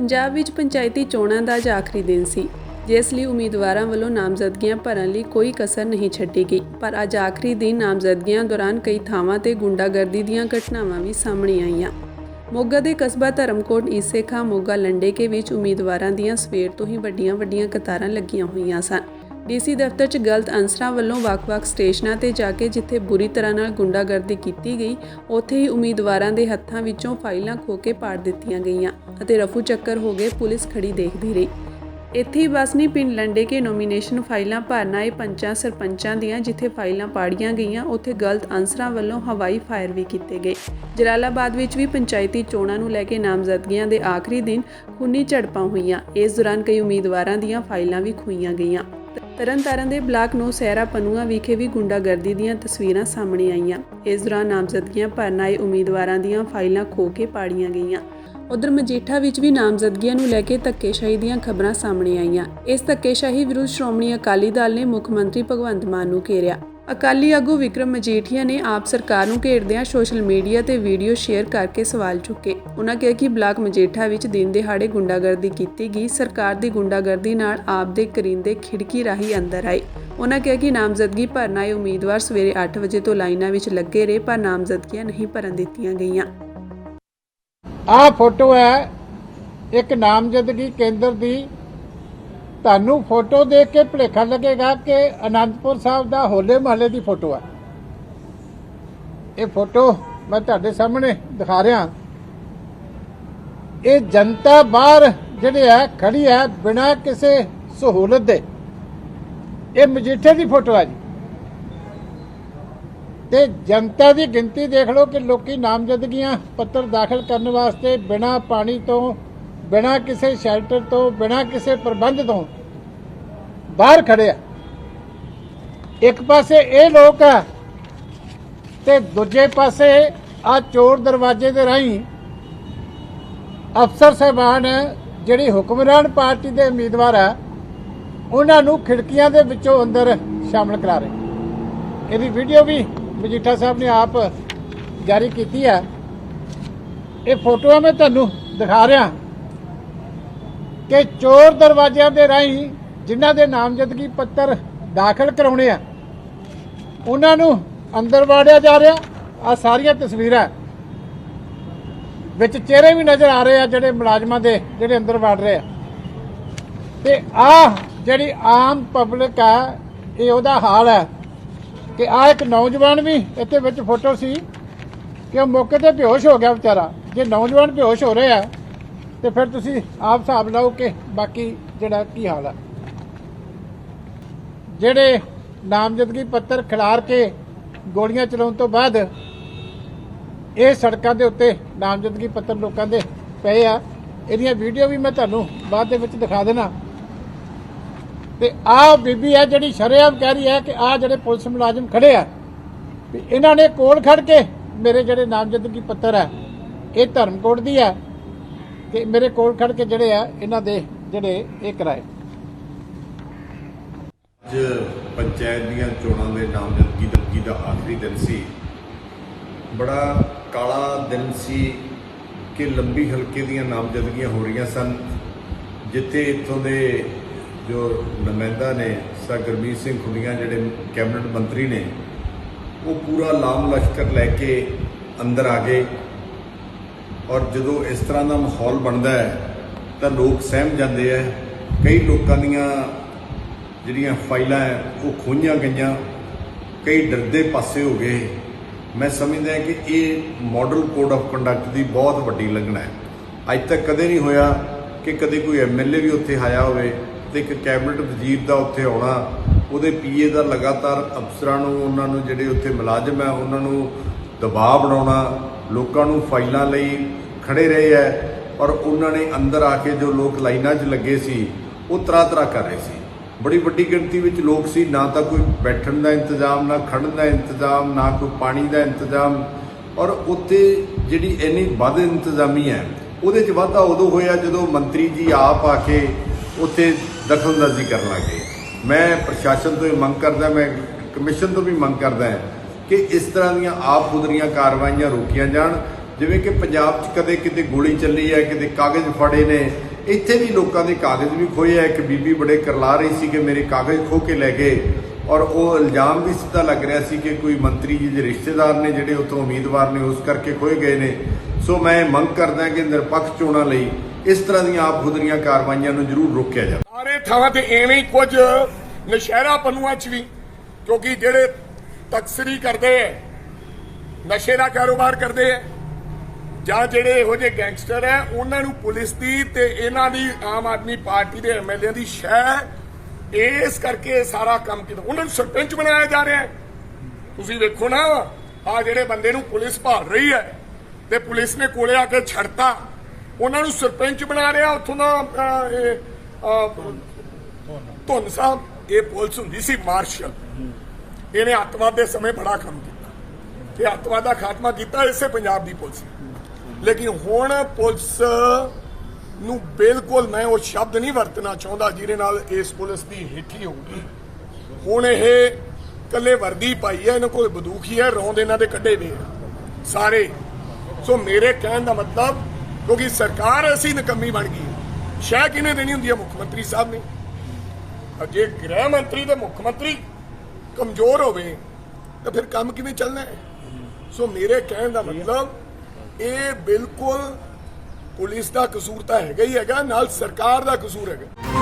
ਪੰਜਾਬ ਵਿੱਚ ਪੰਚਾਇਤੀ ਚੋਣਾਂ ਦਾ ਅੱਜ ਆਖਰੀ ਦਿਨ ਸੀ, ਜਿਸ ਲਈ ਉਮੀਦਵਾਰਾਂ ਵੱਲੋਂ ਨਾਮਜ਼ਦਗੀਆਂ ਭਰਨ ਲਈ ਕੋਈ ਕਸਰ ਨਹੀਂ ਛੱਡੀ ਗਈ। ਪਰ ਅੱਜ ਆਖਰੀ ਦਿਨ ਨਾਮਜ਼ਦਗੀਆਂ ਦੌਰਾਨ ਕਈ ਥਾਵਾਂ ਤੇ ਗੁੰਡਾਗਰਦੀ ਦੀਆਂ ਘਟਨਾਵਾਂ ਵੀ ਸਾਹਮਣੇ ਆਈਆਂ। ਮੋਗਾ ਦੇ ਕਸਬਾ ਧਰਮਕੋਟ ਈਸੇਖਾ ਮੋਗਾ ਲੰਡੇਕੇ ਵਿੱਚ ਉਮੀਦਵਾਰਾਂ ਦੀਆਂ ਸਵੇਰ ਤੋਂ ਹੀ ਵੱਡੀਆਂ-ਵੱਡੀਆਂ ਕਤਾਰਾਂ ਲੱਗੀਆਂ ਹੋਈਆਂ ਸਨ। ਡੀਸੀ ਦਫ਼ਤਰ 'ਚ ਗਲਤ ਅਨਸਰਾਂ ਵੱਲੋਂ ਵੱਖ-ਵੱਖ ਸਟੇਸ਼ਨਾਂ ਤੇ ਜਾ ਕੇ ਜਿੱਥੇ ਬੁਰੀ ਤਰ੍ਹਾਂ ਨਾਲ ਗੁੰਡਾਗਰਦੀ ਕੀਤੀ ਗਈ, ਉੱਥੇ ਹੀ ਉਮੀਦਵਾਰਾਂ ਦੇ ਹੱਥਾਂ ਵਿੱਚੋਂ ਫਾਈਲਾਂ ਖੋ ਕੇ ਪਾੜ ਦਿੱਤੀਆਂ ਗਈਆਂ ਅਤੇ ਰਫੂ ਚੱਕਰ ਹੋ ਗਏ ਪੁਲਿਸ ਖੜੀ ਦੇਖਦੀ ਰਹੀ। ਇੱਥੇ ਹੀ ਬਸ ਨਹੀਂ, ਪਿੰਡ ਲੰਡੇ ਕੇ ਨੋਮੀਨੇਸ਼ਨ ਫਾਈਲਾਂ ਭਰਨਾ ਆਏ ਪੰਚਾਂ ਸਰਪੰਚਾਂ ਦੀਆਂ ਜਿੱਥੇ ਫਾਈਲਾਂ ਪਾੜੀਆਂ ਗਈਆਂ, ਉੱਥੇ ਗਲਤ ਅਨਸਰਾਂ ਵੱਲੋਂ ਹਵਾਈ ਫਾਇਰ ਵੀ ਕੀਤੇ ਗਏ। ਜਲਾਲਾਬਾਦ ਵਿੱਚ ਵੀ ਪੰਚਾਇਤੀ ਚੋਣਾਂ ਨੂੰ ਲੈ ਕੇ ਨਾਮਜ਼ਦਗੀਆਂ ਦੇ ਆਖਰੀ ਦਿਨ ਖੂਨੀ ਝੜਪਾਂ ਹੋਈਆਂ। ਇਸ ਦੌਰਾਨ ਕਈ ਉਮੀਦਵਾਰਾਂ ਦੀਆਂ ਫਾਈਲਾਂ ਵੀ ਖੋਈਆਂ ਗਈਆਂ। ਤਰਨਤਾਰਨ ਦੇ ਬਲਾਕ ਨੂੰ ਸਹਿਰਾ ਪਨੂਆ ਵਿਖੇ ਵੀ ਗੁੰਡਾਗਰਦੀ ਦੀਆਂ ਤਸਵੀਰਾਂ ਸਾਹਮਣੇ ਆਈਆਂ। ਇਸ ਦੌਰਾਨ ਨਾਮਜ਼ਦਗੀਆਂ ਭਰਨ ਆਏ ਉਮੀਦਵਾਰਾਂ ਦੀਆਂ ਫਾਈਲਾਂ ਖੋ ਕੇ ਪਾੜੀਆਂ ਗਈਆਂ। ਉਧਰ ਮਜੀਠਾ ਵਿੱਚ ਵੀ ਨਾਮਜ਼ਦਗੀਆਂ ਨੂੰ ਲੈ ਕੇ ਧੱਕੇਸ਼ਾਹੀ ਦੀਆਂ ਖਬਰਾਂ ਸਾਹਮਣੇ ਆਈਆਂ। ਇਸ ਧੱਕੇਸ਼ਾਹੀ ਵਿਰੁੱਧ ਸ਼੍ਰੋਮਣੀ ਅਕਾਲੀ ਦਲ ਨੇ ਮੁੱਖ ਮੰਤਰੀ ਭਗਵੰਤ ਮਾਨ ਨੂੰ ਘੇਰਿਆ। ਅਕਾਲੀ ਆਗੂ ਵਿਕਰਮ ਮਜੀਠੀਆ ਨੇ ਆਪ ਸਰਕਾਰ ਨੂੰ ਘੇਰਦਿਆਂ ਸੋਸ਼ਲ ਮੀਡੀਆ ਤੇ ਵੀਡੀਓ ਸ਼ੇਅਰ ਕਰਕੇ ਸਵਾਲ ਚੁੱਕੇ। ਉਹਨਾਂ ਕਿਹਾ ਕਿ ਬਲਾਕ ਮਜੀਠਾ ਵਿੱਚ ਦਿਨ ਦਿਹਾੜੇ ਗੁੰਡਾਗਰਦੀ ਕੀਤੀ ਗਈ। ਸਰਕਾਰ ਦੀ ਗੁੰਡਾਗਰਦੀ ਨਾਲ ਆਪ ਦੇ ਕਰਿੰਦੇ ਖਿੜਕੀ ਰਾਹੀਂ ਅੰਦਰ ਆਏ। ਉਹਨਾਂ ਕਿਹਾ ਕਿ ਨਾਮਜ਼ਦਗੀ ਭਰਨ ਆਏ ਉਮੀਦਵਾਰ ਸਵੇਰੇ 8 ਵਜੇ ਤੋਂ ਲਾਈਨਾਂ ਵਿੱਚ ਲੱਗੇ ਰਹੇ, ਪਰ ਨਾਮਜ਼ਦਗੀਆਂ ਨਹੀਂ ਭਰਨ ਦਿੱਤੀਆਂ ਗਈਆਂ। ਆਹ ਫੋਟੋ ਹੈ ਇੱਕ ਨਾਮਜ਼ਦਗੀ ਕੇਂਦਰ ਦੀ ਤੁਹਾਨੂੰ ਫੋਟੋ ਦੇਖ ਕੇ ਭੁਲੇਖਾ ਲੱਗੇਗਾ ਕਿ ਅਨੰਦਪੁਰ ਸਾਹਿਬ ਦਾ ਹੋਲੇ ਮਹੱਲੇ ਦੀ ਫੋਟੋ ਹੈ ਇਹ ਫੋਟੋ ਮੈਂ ਤੁਹਾਡੇ ਸਾਹਮਣੇ ਦਿਖਾ ਰਿਹਾ। ਇਹ ਜਨਤਾ ਬਾਹਰ ਜਿਹੜੇ ਹੈ, ਖੜੀ ਹੈ ਬਿਨਾਂ ਕਿਸੇ ਸਹੂਲਤ ਦੇ। ਇਹ ਮਜੀਠੇ ਦੀ ਫੋਟੋ ਹੈ ਜੀ। ਤੇ ਜਨਤਾ ਦੀ ਗਿਣਤੀ ਦੇਖ ਲਓ ਕਿ ਲੋਕੀ ਨਾਮਜ਼ਦਗੀਆਂ ਪੱਤਰ ਦਾਖਲ ਕਰਨ ਵਾਸਤੇ ਬਿਨਾਂ ਪਾਣੀ ਤੋਂ ਬਿਨਾਂ ਕਿਸੇ ਸ਼ੈਲਟਰ ਤੋਂ, ਬਿਨਾਂ ਕਿਸੇ ਪ੍ਰਬੰਧ ਤੋਂ ਬਾਹਰ ਖੜੇ ਆ। ਇੱਕ ਪਾਸੇ ਇਹ ਲੋਕ ਆ ਤੇ ਦੂਜੇ ਪਾਸੇ ਆ ਚੋਰ ਦਰਵਾਜ਼ੇ ਦੇ ਰਾਹੀਂ ਅਫਸਰ ਸਾਹਿਬਾਨ ਜਿਹੜੀ ਹੁਕਮਰਾਨ ਪਾਰਟੀ ਦੇ ਉਮੀਦਵਾਰ ਆ, ਉਹਨਾਂ ਨੂੰ ਖਿੜਕੀਆਂ ਦੇ ਵਿੱਚੋਂ ਅੰਦਰ ਸ਼ਾਮਲ ਕਰਾ ਰਹੇ ਇਹਦੀ ਵੀਡੀਓ ਵੀ ਮਜੀਠਾ ਸਾਹਿਬ ਨੇ ਆਪ ਜਾਰੀ ਕੀਤੀ ਹੈ ਇਹ ਫੋਟੋਆਂ ਮੈਂ ਤੁਹਾਨੂੰ ਦਿਖਾ ਰਿਹਾ। ਕਿ ਚੋਰ ਦਰਵਾਜ਼ਿਆਂ ਦੇ ਰਾਹੀਂ ਜਿਨ੍ਹਾਂ ਦੇ ਨਾਮਜ਼ਦਗੀ ਪੱਤਰ ਦਾਖਲ ਕਰਾਉਣੇ ਆ, ਉਹਨਾਂ ਨੂੰ ਅੰਦਰ ਵਾੜਿਆ ਜਾ ਰਿਹਾ। ਆ ਸਾਰੀਆਂ ਤਸਵੀਰਾਂ ਵਿੱਚ ਚਿਹਰੇ ਵੀ ਨਜ਼ਰ ਆ ਰਹੇ ਆ, ਜਿਹੜੇ ਮੁਲਾਜ਼ਮਾਂ ਦੇ ਜਿਹੜੇ ਅੰਦਰ ਵੜ ਰਹੇ ਆ। ਤੇ ਆ ਜਿਹੜੀ ਆਮ ਪਬਲਿਕ ਆ, ਇਹ ਉਹਦਾ ਹਾਲ ਹੈ ਕਿ ਆ ਇੱਕ ਨੌਜਵਾਨ ਵੀ ਇੱਥੇ ਵਿੱਚ ਫੋਟੋ ਸੀ ਕਿ ਉਹ ਮੌਕੇ ਤੇ ਬੇਹੋਸ਼ ਹੋ ਗਿਆ ਵਿਚਾਰਾ। ਜੇ ਨੌਜਵਾਨ ਬੇਹੋਸ਼ ਹੋ ਰਿਹਾ ਤੇ ਫਿਰ ਤੁਸੀਂ ਆਪ ਹਿਸਾਬ ਲਾਓ ਕਿ ਬਾਕੀ ਜਿਹੜਾ ਕੀ ਹਾਲ ਆ। ਜਿਹੜੇ ਨਾਮਜ਼ਦਗੀ ਪੱਤਰ ਖਿਲਾਰ ਕੇ ਗੋਲੀਆਂ ਚਲਾਉਣ ਤੋਂ ਬਾਅਦ ਇਹ ਸੜਕਾਂ ਦੇ ਉੱਤੇ ਨਾਮਜ਼ਦਗੀ ਪੱਤਰ ਲੋਕਾਂ ਦੇ ਪਏ ਆ, ਇਹਦੀਆਂ ਵੀਡੀਓ ਵੀ ਮੈਂ ਤੁਹਾਨੂੰ ਬਾਅਦ ਦੇ ਵਿੱਚ ਦਿਖਾ ਦੇਣਾ। ਤੇ ਆਹ ਬੀਬੀ ਹੈ ਜਿਹੜੀ ਸ਼ਰੇਆਮ ਕਹਿ ਰਹੀ ਹੈ ਕਿ ਆਹ ਜਿਹੜੇ ਪੁਲਿਸ ਮੁਲਾਜ਼ਮ ਖੜੇ ਆ, ਵੀ ਇਹਨਾਂ ਨੇ ਕੋਲ ਖੜ ਕੇ ਮੇਰੇ ਜਿਹੜੇ ਨਾਮਜ਼ਦਗੀ ਪੱਤਰ ਆ, ਇਹ ਧਰਮਕੋਟ ਦੀ ਆ ਕਿ ਮੇਰੇ ਕੋਲ ਖੜ ਕੇ ਜਿਹੜੇ ਆ, ਇਹਨਾਂ ਦੇ ਜਿਹੜੇ ਇਹ ਕਰਾਏ। ਅੱਜ ਪੰਚਾਇਤ ਦੀਆਂ ਚੋਣਾਂ ਦੇ ਨਾਮਜ਼ਦਗੀ ਦਰਜੀ ਦਾ ਆਖਰੀ ਦਿਨ ਸੀ। ਬੜਾ ਕਾਲਾ ਦਿਨ ਸੀ ਕਿ ਲੰਬੀ ਹਲਕੇ ਦੀਆਂ ਨਾਮਜ਼ਦਗੀਆਂ ਹੋ ਰਹੀਆਂ ਸਨ, ਜਿੱਥੇ ਇੱਥੋਂ ਦੇ ਜੋ ਨੁਮਾਇੰਦਾ ਨੇ, ਸਰ ਗੁਰਮੀਤ ਸਿੰਘ ਖੁੱਡੀਆਂ, ਜਿਹੜੇ ਕੈਬਨਿਟ ਮੰਤਰੀ ਨੇ, ਉਹ ਪੂਰਾ ਲਾਮ ਲਸ਼ਕਰ ਲੈ ਕੇ ਅੰਦਰ ਆ ਗਏ। ਔਰ ਜਦੋਂ ਇਸ ਤਰ੍ਹਾਂ ਦਾ ਮਾਹੌਲ ਬਣਦਾ ਹੈ, ਤਾਂ ਲੋਕ ਸਹਿਮ ਜਾਂਦੇ ਆ ਕਈ ਲੋਕਾਂ ਦੀਆਂ ਜਿਹੜੀਆਂ ਫਾਈਲਾਂ ਹੈ, ਉਹ ਖੋਈਆਂ ਗਈਆਂ। ਕਈ ਡਰਦੇ ਪਾਸੇ ਹੋ ਗਏ। ਮੈਂ ਸਮਝਦਾ ਕਿ ਇਹ ਮਾਡਲ ਕੋਡ ਆਫ ਕੰਡਕਟ ਦੀ ਬਹੁਤ ਵੱਡੀ ਲੰਘਣਾ ਹੈ। ਅੱਜ ਤੱਕ ਕਦੇ ਨਹੀਂ ਹੋਇਆ ਕਿ ਕਦੇ ਕੋਈ ਐਮਐਲਏ ਵੀ ਉੱਥੇ ਆਇਆ ਹੋਵੇ ਤੇ ਇੱਕ ਕੈਬਨਿਟ ਵਜ਼ੀਰ ਦਾ ਉੱਥੇ ਆਉਣਾ। ਉਹਦੇ ਪੀਏ ਦਾ ਲਗਾਤਾਰ ਅਫਸਰਾਂ ਨੂੰ, ਉਹਨਾਂ ਨੂੰ ਜਿਹੜੇ ਉੱਥੇ ਮੁਲਾਜ਼ਮ ਹੈ, ਉਹਨਾਂ ਨੂੰ ਦਬਾਅ ਬਣਾਉਣਾ। ਲੋਕਾਂ ਨੂੰ ਫਾਈਲਾਂ ਲਈ ਖੜੇ ਰਹੇ ਹੈ ਔਰ ਉਹਨਾਂ ਨੇ ਅੰਦਰ ਆ ਕੇ ਜੋ ਲੋਕ ਲਾਈਨਾਂ 'ਚ ਲੱਗੇ ਸੀ, ਉਹ ਤਰਾ ਤਰਾ ਕਰ ਰਹੇ ਸੀ। ਬੜੀ ਵੱਡੀ ਗਿਣਤੀ ਵਿੱਚ ਲੋਕ ਸੀ, ਨਾ ਤਾਂ ਕੋਈ ਬੈਠਣ ਦਾ ਇੰਤਜ਼ਾਮ, ਨਾ ਖੜਨ ਦਾ ਇੰਤਜ਼ਾਮ, ਨਾ ਕੋਈ ਪਾਣੀ ਦਾ ਇੰਤਜ਼ਾਮ, ਔਰ ਉੱਥੇ ਜਿਹੜੀ ਇੰਨੀ ਵੱਧ ਇੰਤਜ਼ਾਮੀ ਹੈ ਉਹਦੇ 'ਚ ਵਾਧਾ ਉਦੋਂ ਹੋਇਆ ਜਦੋਂ ਮੰਤਰੀ ਜੀ ਆਪ ਆ ਕੇ ਉੱਥੇ ਦਖਲਅੰਦਾਜ਼ੀ ਕਰਨ ਲੱਗੇ ਮੈਂ ਪ੍ਰਸ਼ਾਸਨ ਤੋਂ ਇਹ ਮੰਗ ਕਰਦਾ, ਮੈਂ ਕਮਿਸ਼ਨ ਤੋਂ ਵੀ ਮੰਗ ਕਰਦਾ ਕਿ ਇਸ ਤਰ੍ਹਾਂ ਦੀਆਂ ਆਪ ਖੁਦਰੀਆਂ ਕਾਰਵਾਈਆਂ ਰੋਕੀਆਂ ਜਾਣ। ਜਿਵੇਂ ਕਿ ਪੰਜਾਬ 'ਚ ਕਦੇ ਕਿਤੇ ਗੋਲੀ ਚੱਲੀ ਹੈ, ਕਿਤੇ ਕਾਗਜ਼ ਫੜੇ ਨੇ। ਇੱਥੇ ਵੀ ਲੋਕਾਂ ਦੇ ਕਾਗਜ਼ ਵੀ ਖੋਏ ਆ। ਇੱਕ ਬੀਬੀ ਬੜੇ ਕਰਲਾ ਰਹੀ ਸੀ ਕਿ ਮੇਰੇ ਕਾਗਜ਼ ਖੋ ਕੇ ਲੈ ਗਏ। ਔਰ ਉਹ ਇਲਜ਼ਾਮ ਵੀ ਸਿੱਧਾ ਲੱਗ ਰਿਹਾ ਸੀ ਕਿ ਕੋਈ ਮੰਤਰੀ ਜੀ ਦੇ ਰਿਸ਼ਤੇਦਾਰ ਨੇ ਜਿਹੜੇ ਉੱਥੋਂ ਉਮੀਦਵਾਰ ਨੇ, ਉਸ ਕਰਕੇ ਖੋਏ ਗਏ ਨੇ। ਸੋ ਮੈਂ ਮੰਗ ਕਰਦਾ ਕਿ ਨਿਰਪੱਖ ਚੋਣਾਂ ਲਈ ਇਸ ਤਰ੍ਹਾਂ ਦੀਆਂ ਆਪ ਖੁਦਰੀਆਂ ਕਾਰਵਾਈਆਂ ਨੂੰ ਜ਼ਰੂਰ ਰੋਕਿਆ ਜਾਵੇ। ਸਾਰੇ ਥਾਵਾਂ ਤੇ ਐਵੇਂ ਹੀ ਕੁਝ ਨਸ਼ਹਿਰਾ ਪਨੂਆਂ ਚ ਵੀ, ਕਿਉਂਕਿ ਜਿਹੜੇ ਤਕਸਰੀ ਕਰਦੇ ਐ। ਨਸ਼ੇ ਦਾ ਕਾਰੋਬਾਰ ਕਰਦੇ ਐ। ਜਾਂ ਜਿਹੜੇ ਇਹੋ ਜਿਹੇ ਗੈਂਗਸਟਰ ਐ ਉਹਨਾਂ ਨੂੰ ਪੁਲਿਸ ਦੀ ਤੇ ਇਹਨਾਂ ਦੀ ਆਮ ਆਦਮੀ ਪਾਰਟੀ ਦੇ ਐਮਐਲਏ ਦੀ ਸ਼ਹਿ ਇਸ ਕਰਕੇ ਸਾਰਾ ਕੰਮ ਕੀਤਾ। ਉਹਨਾਂ ਨੂੰ ਸਰਪੰਚ ਬਣਾਇਆ ਜਾ ਰਿਹਾ ਤੁਸੀਂ ਵੇਖੋ ਨਾ ਆ ਜਿਹੜੇ ਬੰਦੇ ਨੂੰ ਪੁਲਿਸ ਭਾਲ ਰਹੀ ਹੈ ਤੇ ਪੁਲਿਸ ਨੇ ਕੋਲੇ ਆ ਕੇ ਛੱਡਤਾ। ਉਹਨਾਂ ਨੂੰ ਸਰਪੰਚ ਬਣਾ ਰਿਹਾ ਉੱਥੋਂ ਦਾ ਅਹ, ਧੁੰਨ ਸਾਹਿਬ। ਇਹ ਪੁਲਿਸ ਹੁੰਦੀ ਸੀ ਮਾਰਸ਼ਲ। ਇਹਨੇ ਅੱਤਵਾਦ ਦੇ ਸਮੇਂ ਬੜਾ ਕੰਮ ਕੀਤਾ। ਤੇ ਅੱਤਵਾਦ ਦਾ ਖਾਤਮਾ ਕੀਤਾ ਇਸੇ ਪੰਜਾਬ ਦੀ ਪੁਲਿਸ ਲੇਕਿਨ ਹੁਣ ਪੁਲਿਸ ਨੂੰ ਬਿਲਕੁਲ ਮੈਂ ਉਹ ਸ਼ਬਦ ਨਹੀਂ ਵਰਤਣਾ ਚਾਹੁੰਦਾ ਜਿਹਦੇ ਨਾਲ ਇਸ ਪੁਲਿਸ ਦੀ ਹਿੱਠੀ ਹੋਊਗੀ। ਹੁਣ ਇਹ ਕੱਲੇ ਵਰਦੀ ਪਾਈ ਹੈ, ਇਹਨਾਂ ਕੋਲ ਬੰਦੂਕ ਹੈ ਰੌਂਦ ਇਹਨਾਂ ਦੇ ਕੱਢੇ ਵੇ ਸਾਰੇ। ਸੋ ਮੇਰੇ ਕਹਿਣ ਦਾ ਮਤਲਬ, ਕਿਉਂਕਿ ਸਰਕਾਰ ਅਸੀਂ ਨਕੰਮੀ ਬਣ ਗਈ ਹੈ। ਸ਼ਹਿ ਕਿਹਨੇ ਦੇਣੀ ਹੁੰਦੀ ਹੈ? ਮੁੱਖ ਮੰਤਰੀ ਸਾਹਿਬ ਨੇ। ਅਜੇ ਗ੍ਰਹਿ ਮੰਤਰੀ ਤੇ ਮੁੱਖ ਮੰਤਰੀ ਕਮਜ਼ੋਰ ਹੋਵੇ, ਤਾਂ ਫਿਰ ਕੰਮ ਕਿਵੇਂ ਚੱਲਣਾ ਹੈ? ਸੋ ਮੇਰੇ ਕਹਿਣ ਦਾ ਮਤਲਬ, ਇਹ ਬਿਲਕੁਲ ਪੁਲਿਸ ਦਾ ਕਸੂਰ ਤਾਂ ਹੈਗਾ ਹੀ ਹੈਗਾ, ਨਾਲ ਸਰਕਾਰ ਦਾ ਕਸੂਰ ਹੈਗਾ।